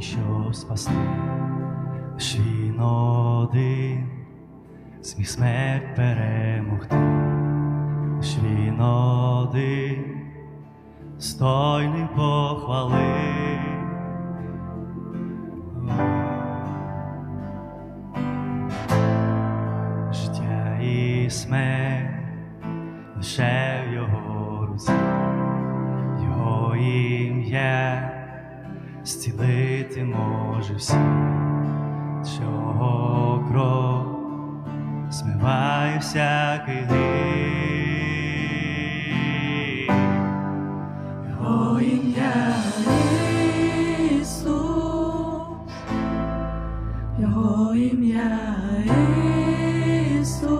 щоб спасти, лиш він один зміг смерть перемогти, лиш він один, стойний похвали. Життя і смерть лише в його руці, його ім'я зцілити може всі, чого кров змиває всякий гріх. Його ім'я Ісус, Його ім'я Ісус,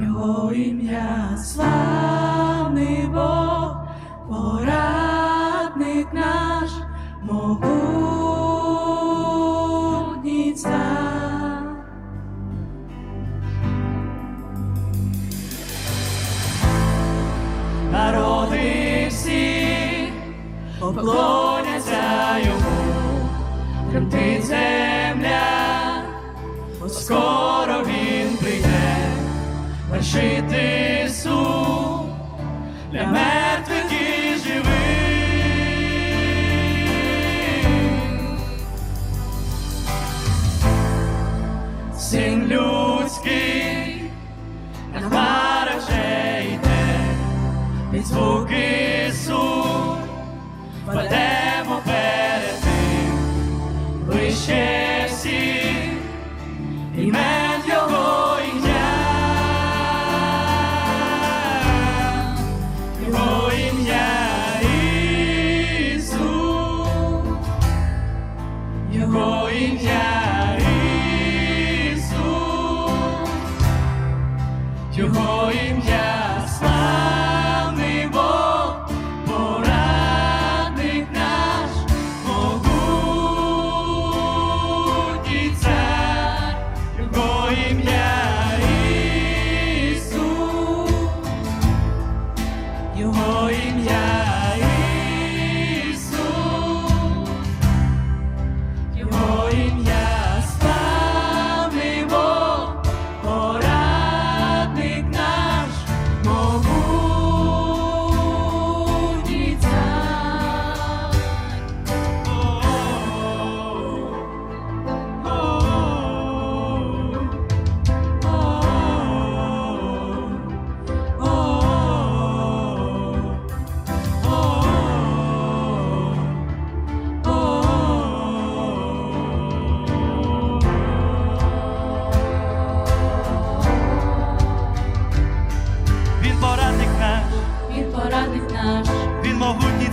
Його ім'я славний Бог, поклоняться йому, тремтить земля, бо скоро він прийде, вершити суд для мертвих і живих. Син людський, на хмарах вже йде, під звуки його ім'я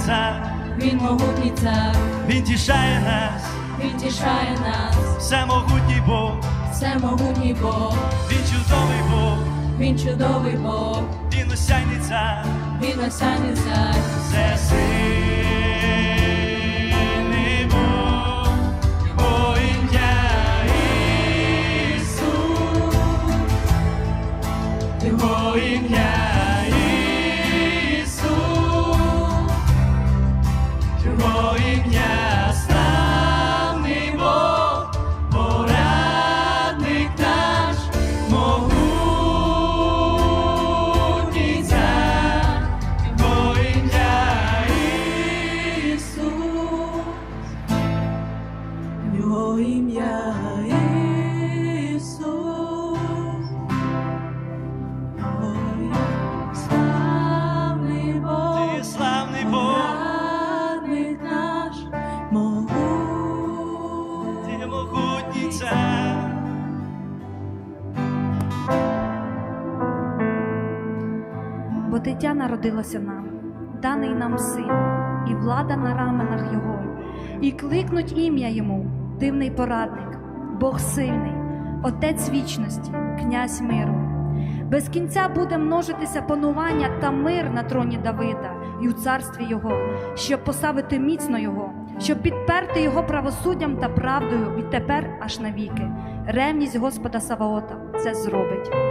цар, він могутній цар, він тішає нас, він тішає нас, всемогутній Бог, все могутній Бог, він чудовий Бог, він чудовий Бог, він осяйний цар, він осяйний цар, все сильний бо дитя народилося нам, даний нам син, і влада на раменах його, і кликнуть ім'я йому, дивний порадник, Бог сильний, Отець вічності, князь миру. Без кінця буде множитися панування та мир на троні Давида і у царстві його, щоб поставити міцно його, щоб підперти його правосуддям та правдою відтепер аж навіки. Ревність Господа Саваота це зробить.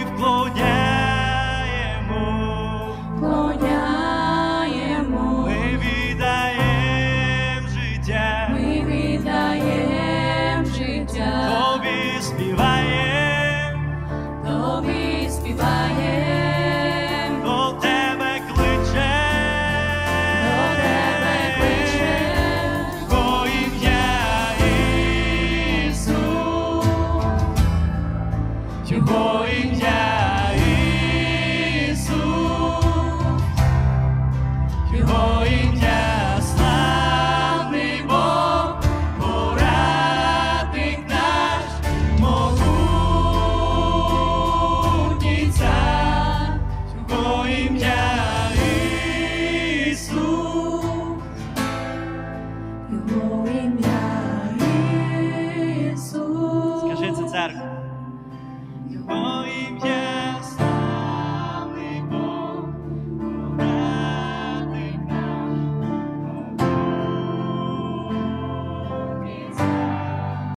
我一片